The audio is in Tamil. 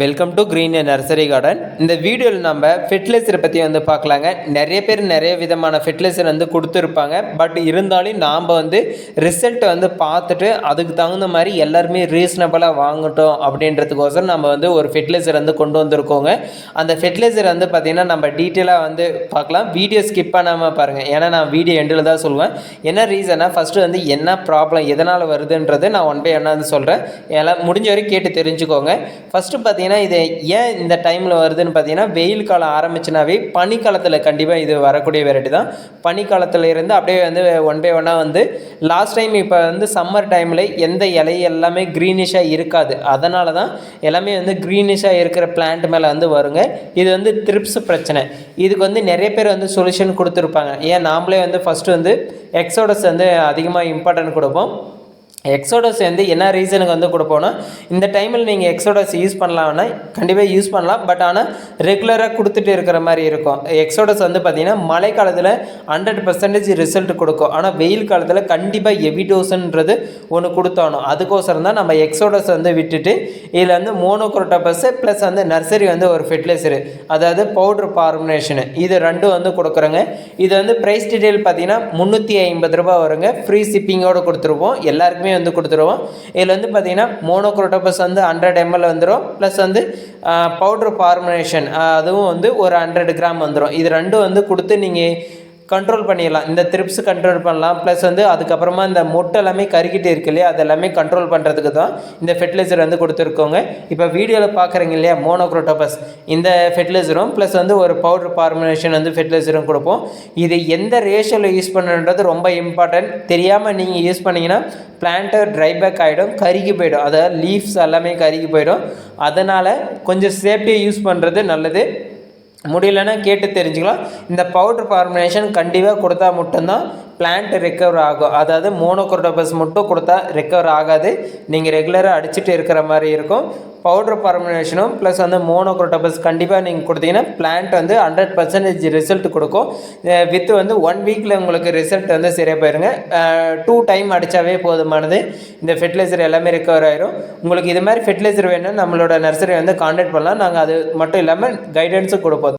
Welcome to green nursery garden இந்த வீடியோவில் நம்ம ஃபெர்டிலைசரை பற்றி வந்து பார்க்கலாங்க. நிறைய பேர் நிறைய விதமான ஃபெர்டிலைசர் வந்து கொடுத்துருப்பாங்க. பட் இருந்தாலும் நாம் வந்து ரிசல்ட்டை வந்து பார்த்துட்டு அதுக்கு தகுந்த மாதிரி எல்லாருமே ரீசனபிளாக வாங்கட்டும் அப்படின்றதுக்கோசரம் நம்ம வந்து ஒரு ஃபெர்டிலைசர் வந்து கொண்டு வந்திருக்கோங்க. அந்த ஃபெர்டிலைசர் வந்து பார்த்திங்கன்னா நம்ம டீட்டெயிலாக வந்து பார்க்கலாம். வீடியோ ஸ்கிப் பண்ணாமல் பாருங்கள் ஏன்னா நான் வீடியோ எண்டில் தான் சொல்லுவேன். என்ன ரீசனாக ஃபஸ்ட்டு வந்து என்ன ப்ராப்ளம் எதனால் வருதுன்றது நான் ஒன் பை ஒன்னாக வந்து சொல்கிறேன் எல்லாம் முடிஞ்ச வரைக்கும் கேட்டு தெரிஞ்சுக்கோங்க. ஃபஸ்ட்டு பார்த்தீங்கன்னா இது ஏன் இந்த டைமில் வருதுன்னு பார்த்தீங்கன்னா வெயில் காலம் ஆரம்பிச்சுனாவே பனிக்காலத்தில் கண்டிப்பாக இது வரக்கூடிய வெரைட்டி தான். பனிக்காலத்தில் இருந்து அப்படியே வந்து ஒன் பை ஒன்னாக வந்து லாஸ்ட் டைம் இப்போ வந்து சம்மர் டைமில் எந்த இலை எல்லாமே க்ரீனிஷாக இருக்காது. அதனால தான் எல்லாமே வந்து க்ரீனிஷாக இருக்கிற பிளான்ட் மேலே வந்து வருங்க. இது வந்து த்ரிப்ஸ் பிரச்சனை. இதுக்கு வந்து நிறைய பேர் வந்து சொல்யூஷன் கொடுத்துருப்பாங்க. ஏன்? நாமளே வந்து ஃபஸ்ட்டு வந்து எக்ஸோடஸ் வந்து அதிகமாக இம்பார்ட்டன்ட் கொடுப்போம். எக்ஸோடஸ் வந்து என்ன ரீசனுக்கு வந்து கொடுப்போம்னா இந்த டைமில் நீங்கள் எக்ஸோடஸ் யூஸ் பண்ணலாம்னா கண்டிப்பாக யூஸ் பண்ணலாம். பட் ஆனால் ரெகுலராக கொடுத்துட்டு இருக்கிற மாதிரி இருக்கும். எக்ஸோடஸ் வந்து பார்த்திங்கன்னா மழை காலத்தில் ஹண்ட்ரட் பர்சன்டேஜ் ரிசல்ட் கொடுக்கும். ஆனால் வெயில் காலத்தில் கண்டிப்பாக எவிடோஸுன்றது ஒன்று கொடுத்தோணும் அதுக்கோசரம் தான் நம்ம எக்ஸோடஸ் வந்து விட்டுட்டு இதில் வந்து மோனோக்ரோட்டோபஸ் ப்ளஸ் வந்து நர்சரி வந்து ஒரு ஃபெர்டிலைசரு அதாவது பவுட்ரு ஃபார்முலேஷனு இது ரெண்டும் வந்து கொடுக்குறோங்க. இது வந்து ப்ரைஸ் டீட்டெயில் பார்த்தீங்கன்னா முந்நூற்றி ஐம்பது ரூபா வருங்க. ஃப்ரீ ஷிப்பிங்கோடு கொடுத்துருவோம் எல்லாருக்குமே வந்து கொடுத்துருவோம். இதில் வந்து பார்த்தீங்கன்னா மோனோக்ரோட்டோபஸ் வந்து ஹண்ட்ரட் எம்எல் வந்துடும் ப்ளஸ் வந்து பவுட்ரு ஃபார்முலேஷன் அதுவும் வந்து ஒரு ஹண்ட்ரட் கிராம் வந்துடும் இது ரெண்டும் வந்து கொடுத்து நீங்கள் கண்ட்ரோல் பண்ணிடலாம். இந்த த்ரிப்ஸ் கண்ட்ரோல் பண்ணலாம். ப்ளஸ் வந்து அதுக்கப்புறமா இந்த மொட்டை எல்லாமே கருகிட்டு இருக்கு இல்லையா? அது எல்லாமே கண்ட்ரோல் பண்ணுறதுக்கு தான் இந்த ஃபெர்டிலைசர் வந்து கொடுத்துருக்கோங்க. இப்போ வீடியோவில் பார்க்குறீங்க இல்லையா? மோனோக்ரோட்டோபஸ் இந்த ஃபெர்டிலைசரும் ப்ளஸ் வந்து ஒரு பவுடர் ஃபார்முலேஷன் வந்து ஃபெர்டிலைசரும் கொடுப்போம். இது எந்த ரேஷியோவில் யூஸ் பண்ணுன்றது ரொம்ப இம்பார்ட்டன்ட் தெரியாமல் நீங்கள் யூஸ் பண்ணிங்கன்னா பிளான்ட்டு ட்ரை பேக் ஆகிடும் கருகி போயிடும். அதாவது லீவ்ஸ் எல்லாமே கருகி போயிடும். அதனால் கொஞ்சம் சேஃப்டியாக யூஸ் பண்ணுறது நல்லது. முடியலன்னா கேட்டு தெரிஞ்சுக்கலாம். இந்த பவுடர் ஃபார்முலேஷன் கண்டிப்பாக கொடுத்தா மட்டும்தான் பிளான்ட் ரெக்கவர் ஆகும். அதாவது மோனோக்ரோட்டோபஸ் மட்டும் கொடுத்தா ரெக்கவர் ஆகாது. நீங்கள் ரெகுலராக அடிச்சுட்டு இருக்கிற மாதிரி இருக்கும். பவுடர் ஃபார்முலேஷனும் ப்ளஸ் வந்து மோனோக்ரோட்டோபஸ் கண்டிப்பாக நீங்கள் கொடுத்தீங்கன்னா பிளான்ட் வந்து ஹண்ட்ரட் பர்சன்டேஜ் ரிசல்ட் கொடுக்கும். வித் வந்து ஒன் வீக்கில் உங்களுக்கு ரிசல்ட் வந்து சரியாக போயிருங்க. டூ டைம் அடித்தாவே போதுமானது. இந்த ஃபெர்டிலைசர் எல்லாமே ரெக்கவர் ஆயிரும். உங்களுக்கு இது மாதிரி ஃபெர்டிலைசர் வேணும்னா நம்மளோட நர்சரி வந்து காண்டாக்ட் பண்ணலாம். நாங்கள் அது மட்டும் இல்லாமல் கைடன்ஸும் கொடுப்போம்.